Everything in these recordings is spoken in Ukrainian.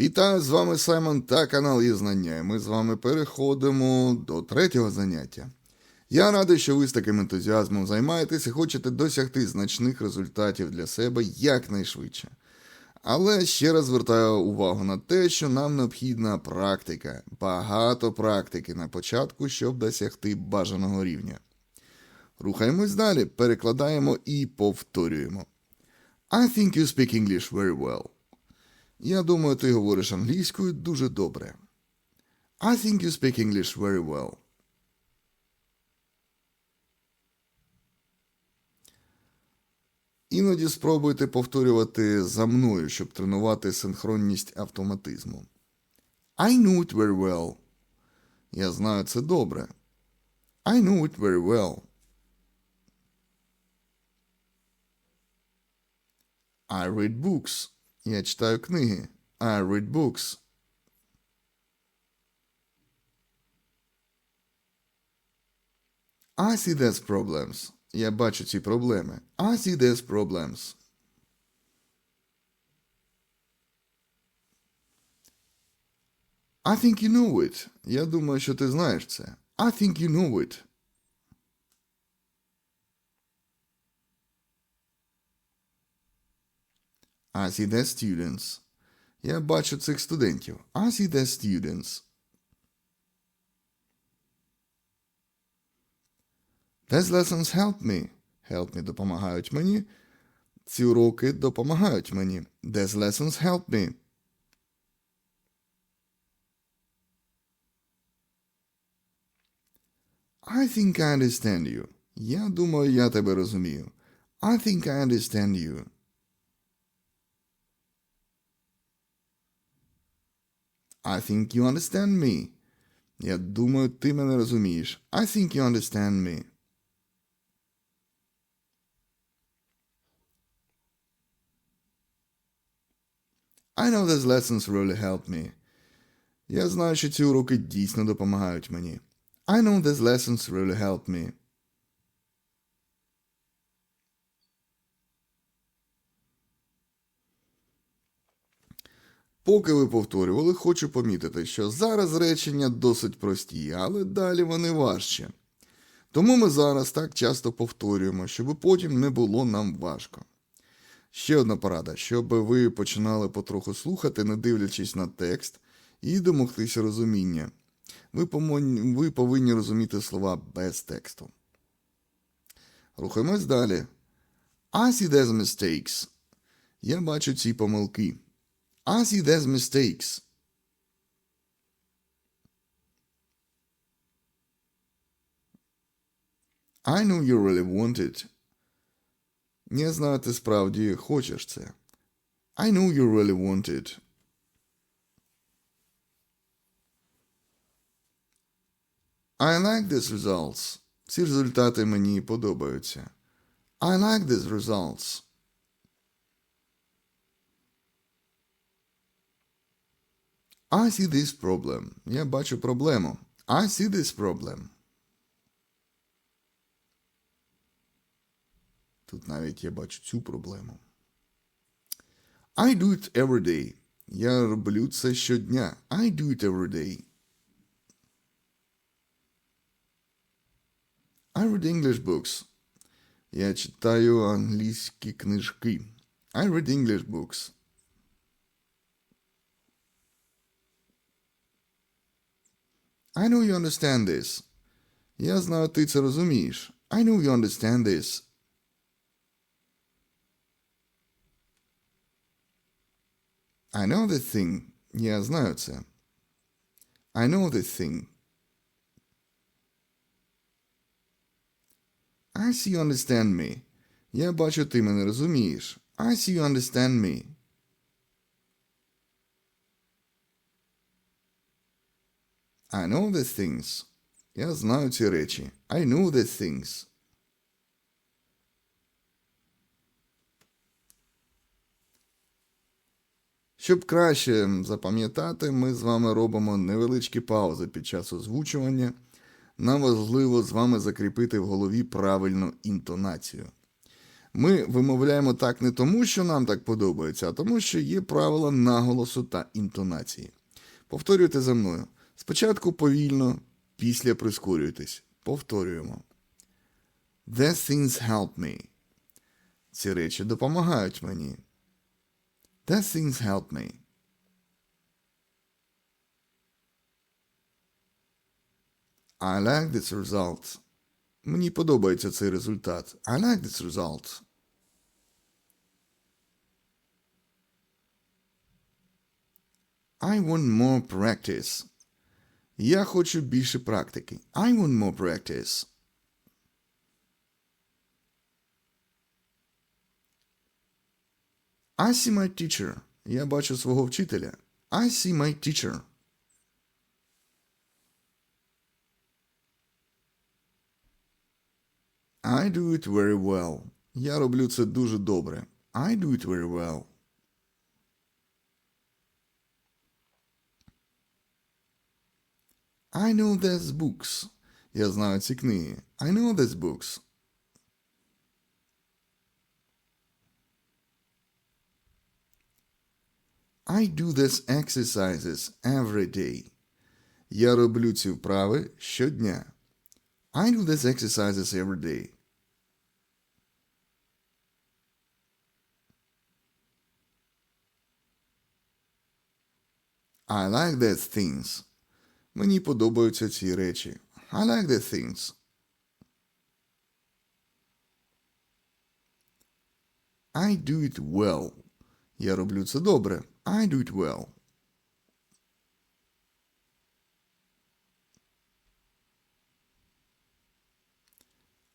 Вітаю з вами Саймон та канал є знання. Ми з вами переходимо до третього заняття. Я радий, що ви з таким ентузіазмом займаєтесь і хочете досягти значних результатів для себе якнайшвидше. Але ще раз звертаю увагу на те, що нам необхідна практика, багато практики на початку, щоб досягти бажаного рівня. Рухаємось далі, перекладаємо і повторюємо. I think you speak English very well. Я думаю, ти говориш англійською дуже добре. I think you speak English very well. Іноді спробуйте повторювати за мною, щоб тренувати синхронність автоматизму. I know it very well. Я знаю це добре. I know it very well. I read books. Я читаю книги. I read books. I see there's problems. Я бачу ці проблеми. I see there's problems. I think you know it. Я думаю, що ти знаєш це. I think you know it. I see their students. Я бачу цих студентів. I see their students. These lessons help me. Help me допомагають мені. Ці уроки допомагають мені. These lessons help me. I think I understand you. Я думаю, я тебе розумію. I think I understand you. I think you understand me. Я думаю, ти мене розумієш. I think you understand me. I know these lessons really help me. Я знаю, що ці уроки дійсно допомагають мені. I know these lessons really help me. Поки ви повторювали, хочу помітити, що зараз речення досить прості, але далі вони важче. Тому ми зараз так часто повторюємо, щоб потім не було нам важко. Ще одна порада, щоб ви починали потроху слухати, не дивлячись на текст, і домогтися розуміння. Ви, помон... ви повинні розуміти слова без тексту. Рухаємось далі. I see there's mistakes. Я бачу ці помилки. I see there's mistakes. I know you really want it. Я знаю, ти справді хочеш це. I know you really want it. I like these results. Ці результати мені подобаються. I like these results. I see this problem. Я бачу проблему. I see this problem. Тут навіть я бачу цю проблему. I do it every day. Я роблю це щодня. I do it every day. I read English books. Я читаю англійські книжки. I read English books. I know you understand this. Я знаю, ти це розумієш. I know you understand this. I know the thing. Я знаю це. I know the thing. I see you understand me. Я бачу, ти мене розумієш. I see you understand me. I know the things. Я знаю ці речі. I know the things. Щоб краще запам'ятати, ми з вами робимо невеличкі паузи під час озвучування. Нам важливо з вами закріпити в голові правильну інтонацію. Ми вимовляємо так не тому, що нам так подобається, а тому, що є правила наголосу та інтонації. Повторюйте за мною. Спочатку повільно, після прискорюйтесь. Повторюємо. These things help me. Ці речі допомагають мені. These things help me. I like this result. Мені подобається цей результат. I like this result. I want more practice. Я хочу більше практики. I want more practice. I see my teacher. Я бачу свого вчителя. I see my teacher. I do it very well. Я роблю це дуже добре. I do it very well. I know these books. Я знаю ці книги. I know these books. I do these exercises every day. Я роблю ці вправи щодня. I do these exercises every day. I like these things. Мені подобаються ці речі. I like these things. I do it well. Я роблю це добре. I do it well.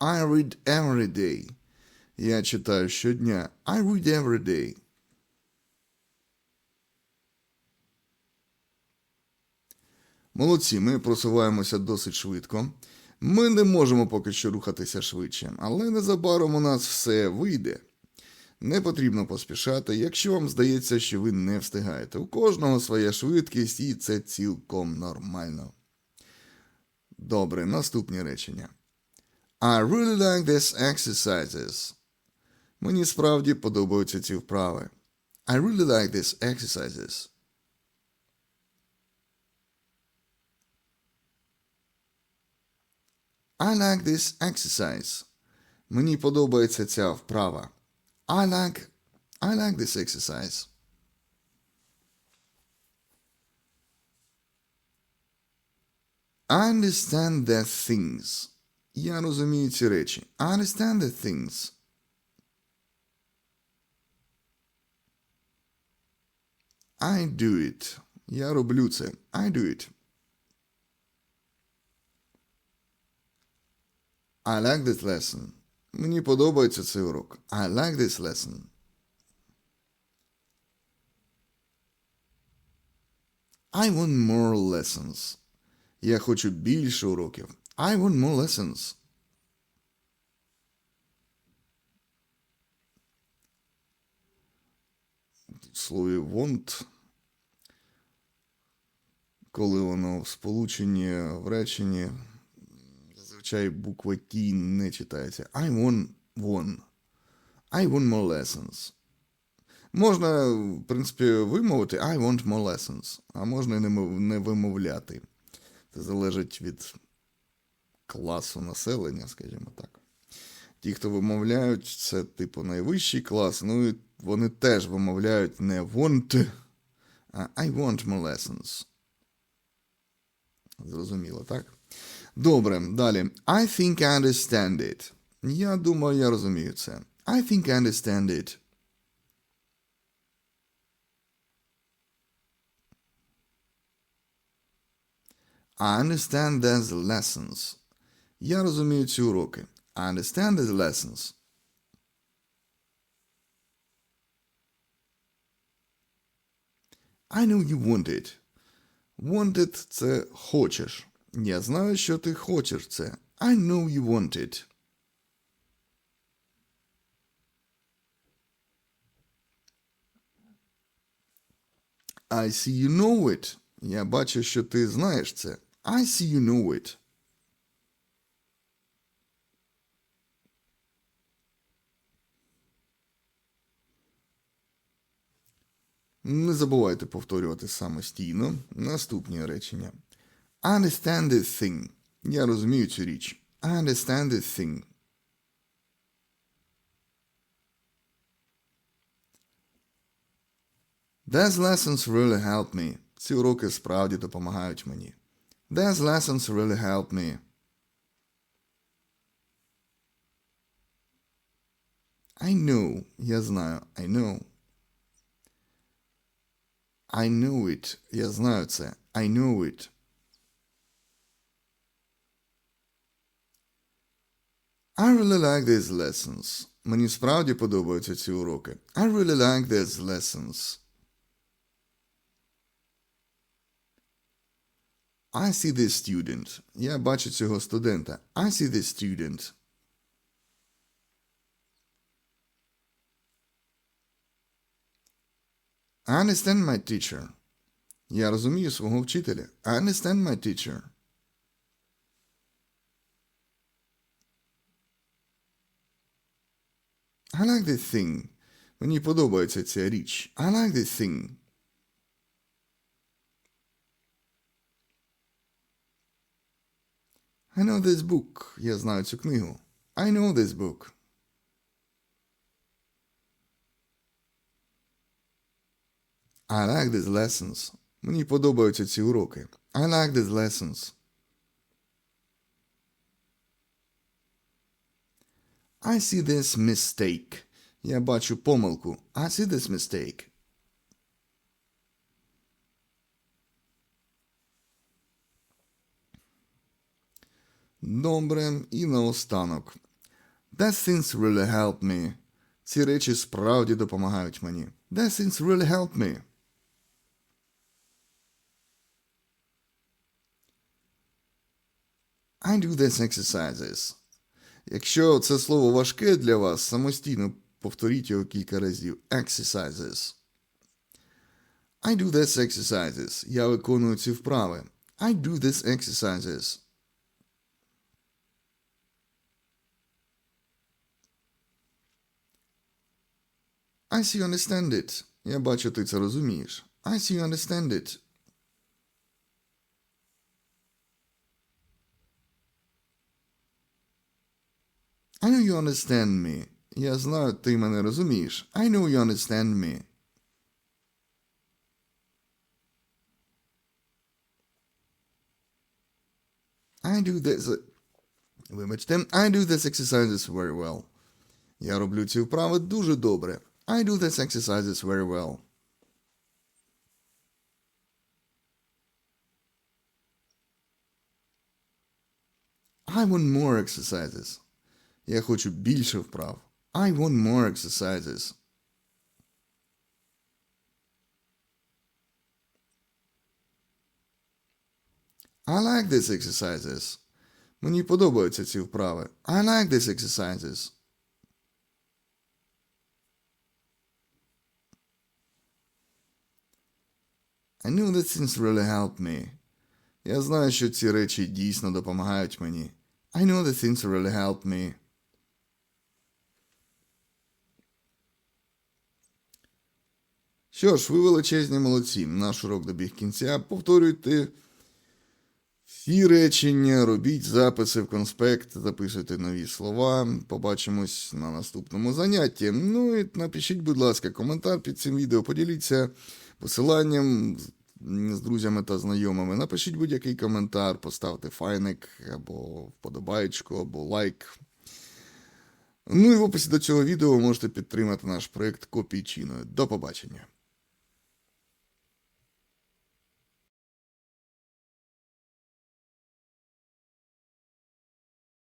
I read every day. Я читаю щодня. I read every day. Молодці, ми просуваємося досить швидко. Ми не можемо поки що рухатися швидше, але незабаром у нас все вийде. Не потрібно поспішати, якщо вам здається, що ви не встигаєте. У кожного своя швидкість, і це цілком нормально. Добре, наступні речення. I really like these exercises. Мені справді подобаються ці вправи. I really like these exercises. I like this exercise. Мені подобається ця вправа. I like I like this exercise. I understand the things. Я розумію ці речі. I understand the things. I do it. Я роблю це. I do it. I like this lesson. Мені подобається цей урок. I like this lesson. I want more lessons. Я хочу більше уроків. I want more lessons. В слові want, коли воно в сполученні, в реченні, зазвичай буква T не читається. I want one. I want more lessons. Можна, в принципі, вимовити I want more lessons, а можна і не вимовляти. Це залежить від класу населення, скажімо так. Ті, хто вимовляють, це типу найвищий клас, ну і вони теж вимовляють не want, а I want more lessons. Зрозуміло, так? Добре, далі. I think I understand it. Я думаю, я розумію це. I think I understand it. I understand these lessons. Я розумію ці уроки. I understand these lessons. I know you want it. Wanted – це хочеш. Я знаю, що ти хочеш це. I know you want it. I see you know it. Я бачу, що ти знаєш це. I see you know it. Не забувайте повторювати самостійно наступні речення. I understand this thing. Я розумію цю річ. I understand this thing. These lessons really help me. Ці уроки справді допомагають мені. These lessons really help me. I know. Я знаю. I know. I know it. Я знаю це. I know it. I really like these lessons. Мені справді подобаються ці уроки. I really like these lessons. I see this student. Я бачу цього студента. I see this student. I understand my teacher. Я розумію свого вчителя. I understand my teacher. I like this thing. Мені подобається ця річ. I like this thing. I know this book. Я знаю цю книгу. I know this book. I like these lessons. Мені подобаються ці уроки. I like these lessons. I see this mistake. Я бачу помилку. I see this mistake. Добре, і наостанок. That things really help me. Ці речі справді допомагають мені. That things really help me. I do these exercises. Якщо це слово важке для вас, самостійно повторіть його кілька разів. Exercises. I do these exercises. Я виконую ці вправи. I do these exercises. I see you understand it. Я бачу, ти це розумієш. I see you understand it. I know you understand me. Я знаю, ти мене розумієш. I know you understand me. I do this. Вибачте, I do this exercises very well. Я роблю ці вправи дуже добре. I do these exercises very well. I want more exercises. Я хочу більше вправ. I want more exercises. I like these exercises. Мені подобаються ці вправи. I like these exercises. I know that things really help me. Я знаю, що ці речі дійсно допомагають мені. I know that things really help me. Що ж, ви величезні молодці. Наш урок добіг кінця. Повторюйте всі речення, робіть записи в конспект, записуйте нові слова. Побачимось на наступному занятті. Ну і напишіть, будь ласка, коментар під цим відео, поділіться посиланням з- друзями та знайомими. Напишіть будь-який коментар, поставте файник або вподобайку, або лайк. Ну і в описі до цього відео ви можете підтримати наш проєкт копійчиною. До побачення.